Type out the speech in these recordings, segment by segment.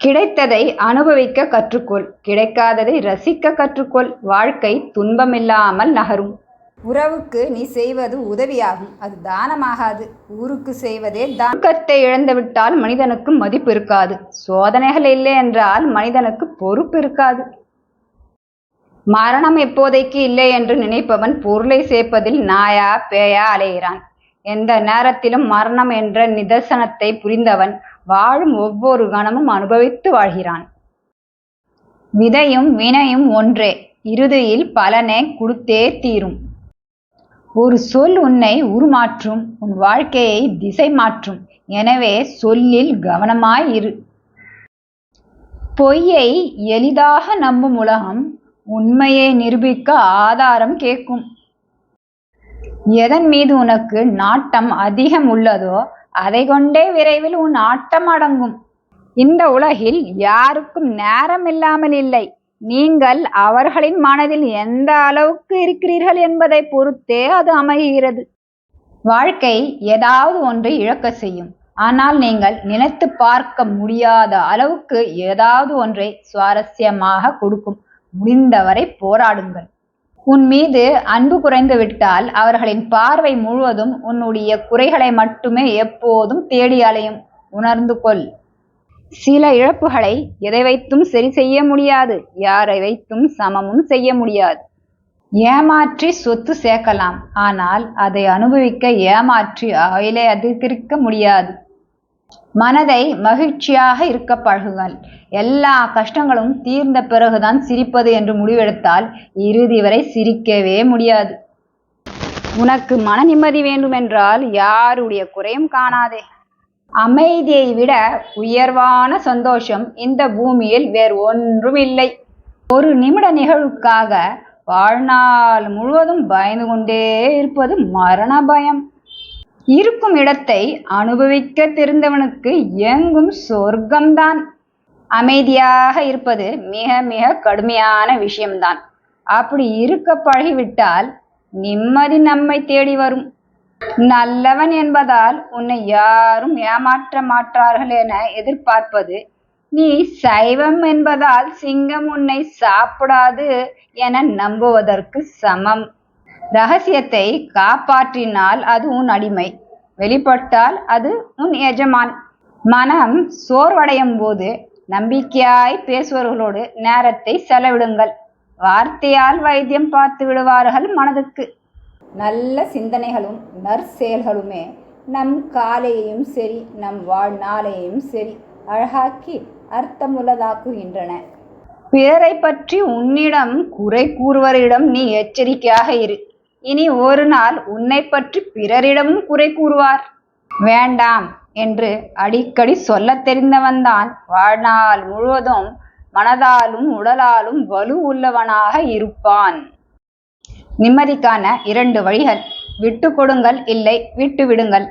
கிடைத்ததை அனுபவிக்க கற்றுக்கொள். கிடைக்காததை ரசிக்க கற்றுக்கொள். வாழ்க்கை துன்பமில்லாமல் நகரும். உறவுக்கு நீ செய்வது உதவியாகும். அது தானமாகாது. ஊருக்கு செய்வதே தான் ஒழுக்கத்தை இழந்துவிட்டால் மனிதனுக்கு மதிப்பு இருக்காது. சோதனைகள் இல்லை என்றால் மனிதனுக்கு பொறுப்பு இருக்காது. மரணம் எப்போதைக்கு இல்லை என்று நினைப்பவன் பொருளை சேர்ப்பதில் நாயா பேயா அலைகிறான் எந்த நேரத்திலும் மரணம் என்ற நிதர்சனத்தை புரிந்தவன் வாழும் ஒவ்வொரு கணமும் அனுபவித்து வாழ்கிறான். விதையும் வினையும் ஒன்றே இறுதியில் பலனை கொடுத்தே தீரும். ஒரு சொல் உன்னை உருமாற்றும் உன் வாழ்க்கையை திசை மாற்றும். எனவே சொல்லில் கவனமாய் இரு. பொய்யை எளிதாக நம்பும் உலகம் உண்மையை நிரூபிக்க ஆதாரம் கேட்கும். எதன் மீது உனக்கு நாட்டம் அதிகம் உள்ளதோ அதை கொண்டே விரைவில் உன் ஆட்டம் அடங்கும். இந்த உலகில் யாருக்கும் நேரம் இல்லாமல் இல்லை. நீங்கள் அவர்களின் மனதில் எந்த அளவுக்கு இருக்கிறீர்கள் என்பதை பொறுத்தே அது அமைகிறது. வாழ்க்கை ஏதாவது ஒன்றை இழக்க செய்யும். ஆனால் நீங்கள் நினைத்து பார்க்க முடியாத அளவுக்கு ஏதாவது ஒன்றை சுவாரஸ்யமாக கொடுக்கும். முடிந்தவரை போராடுங்கள். உன் மீது அன்பு குறைந்து விட்டால் அவர்களின் பார்வை முழுவதும் உன்னுடைய குறைகளை மட்டுமே எப்போதும் தேடி அலையும். உணர்ந்து கொள். சில இழப்புகளை எதை வைத்தும் சரி செய்ய முடியாது யாரை வைத்தும் சமமும் செய்ய முடியாது. ஏமாற்றி சொத்து சேர்க்கலாம் ஆனால் அதை அனுபவிக்க ஏமாற்றி அவையிலே அதிகரிக்க முடியாது. மனதை மகிழ்ச்சியாக இருக்க பழகுங்கள். எல்லா கஷ்டங்களும் தீர்ந்த பிறகுதான் சிரிப்பது என்று முடிவெடுத்தால் இறுதி வரை சிரிக்கவே முடியாது. உனக்கு மன நிம்மதி வேண்டுமென்றால் யாருடைய குறையும் காணாதே. அமைதியை விட உயர்வான சந்தோஷம் இந்த பூமியில் வேறு ஒன்றும் இல்லை ஒரு நிமிட நிகழ்வுக்காக வாழ்நாள் முழுவதும் பயந்து கொண்டே இருப்பது மரண பயம். இருக்கும் இடத்தை அனுபவிக்க தெரிந்தவனுக்கு எங்கும் சொர்க்கம்தான். அமைதியாக இருப்பது மிக மிக கடுமையான விஷயம்தான். அப்படி இருக்க பழகிவிட்டால் நிம்மதி நம்மை தேடி வரும். நல்லவன் என்பதால் உன்னை யாரும் ஏமாற்ற மாட்டார்கள் என எதிர்பார்ப்பது நீ சைவம் என்பதால் சிங்கம் உன்னை சாப்பிடாது என நம்புவதற்கு சமம். ரகசியத்தை காப்பாற்றினால் அது உன் அடிமை. வெளிப்பட்டால் அது உன் எஜமான். மனம் சோர்வடையும் போது நம்பிக்கையாய் பேசுபவர்களோடு நேரத்தை செலவிடுங்கள். வார்த்தையால் வைத்தியம் பார்த்து விடுவார்கள் மனதுக்கு. நல்ல சிந்தனைகளும் நற்செயல்களுமே நம் காலையையும் சரி நம் வாழ்நாளையும் சரி அழகாக்கி அர்த்தமுள்ளதாக்குகின்றன. பிறரை பற்றி உன்னிடம் குறை கூறுவரிடம் நீ எச்சரிக்கையாக இரு. இனி ஒரு நாள் உன்னை பற்றி பிறரிடமும் குறை கூறுவார். வேண்டாம் என்று அடிக்கடி சொல்லத் தெரிந்தவன்தான் வாழ்நாள் முழுவதும் மனதாலும் உடலாலும் வலு உள்ளவனாக இருப்பான். நிம்மதிக்கான இரண்டு வழிகள். விட்டு கொடுங்கள் இல்லை விட்டு விடுங்கள்.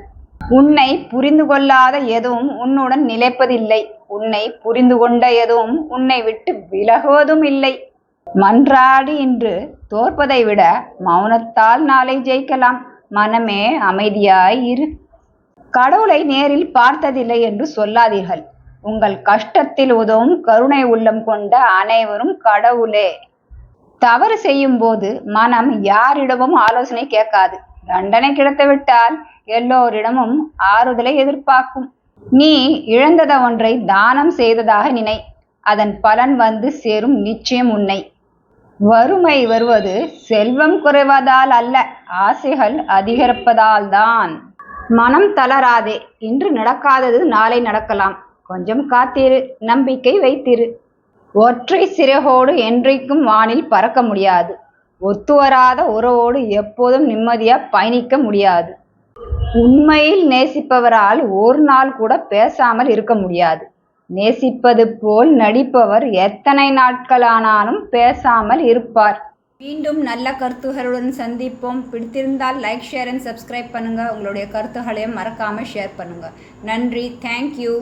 உன்னை புரிந்து கொள்ளாத எதுவும் உன்னுடன் நிலைப்பதில்லை. உன்னை புரிந்து கொண்ட எதுவும் உன்னை விட்டு விலகுவதும் இல்லை. மன்றாடி இன்று தோற்பதை விட மௌனத்தால் நாளை ஜெயிக்கலாம். மனமே அமைதியாய் இரு. கடவுளை நேரில் பார்த்ததில்லை என்று சொல்லாதீர்கள். உங்கள் கஷ்டத்தில் உதவும் கருணை உள்ளம் கொண்ட அனைவரும் கடவுளே. தவறு செய்யும் போது மனம் யாரிடமும் ஆலோசனை கேட்காது. தண்டனை கிடைத்துவிட்டால் எல்லோரிடமும் ஆறுதலை எதிர்பார்க்கும். நீ இழந்தத ஒன்றை தானம் செய்ததாக நினை. அதன் பலன் வந்து சேரும் நிச்சயம் உன்னை. வறுமை வருவது செல்வம் குறைவதால் அல்ல ஆசைகள் அதிகரிப்பதால் தான். மனம் தளராதே இன்று நடக்காதது நாளை நடக்கலாம். கொஞ்சம் காத்திரு நம்பிக்கை வைத்திரு. ஒற்றை சிறகோடு என்றைக்கும் வானில் பறக்க முடியாது. ஒத்துவராத உறவோடு எப்போதும் நிம்மதியாக பயணிக்க முடியாது. உண்மையில் நேசிப்பவரால் ஒரு நாள் கூட பேசாமல் இருக்க முடியாது. நேசிப்பது போல் நடிப்பவர் எத்தனை நாட்களானாலும் பேசாமல் இருப்பார். மீண்டும் நல்ல கருத்துகளுடன் சந்திப்போம். பிடித்திருந்தால் லைக் ஷேர் அண்ட் சப்ஸ்கிரைப் பண்ணுங்கள் உங்களுடைய கருத்துகளையும் மறக்காமல் ஷேர் பண்ணுங்கள் நன்றி. தேங்க்யூ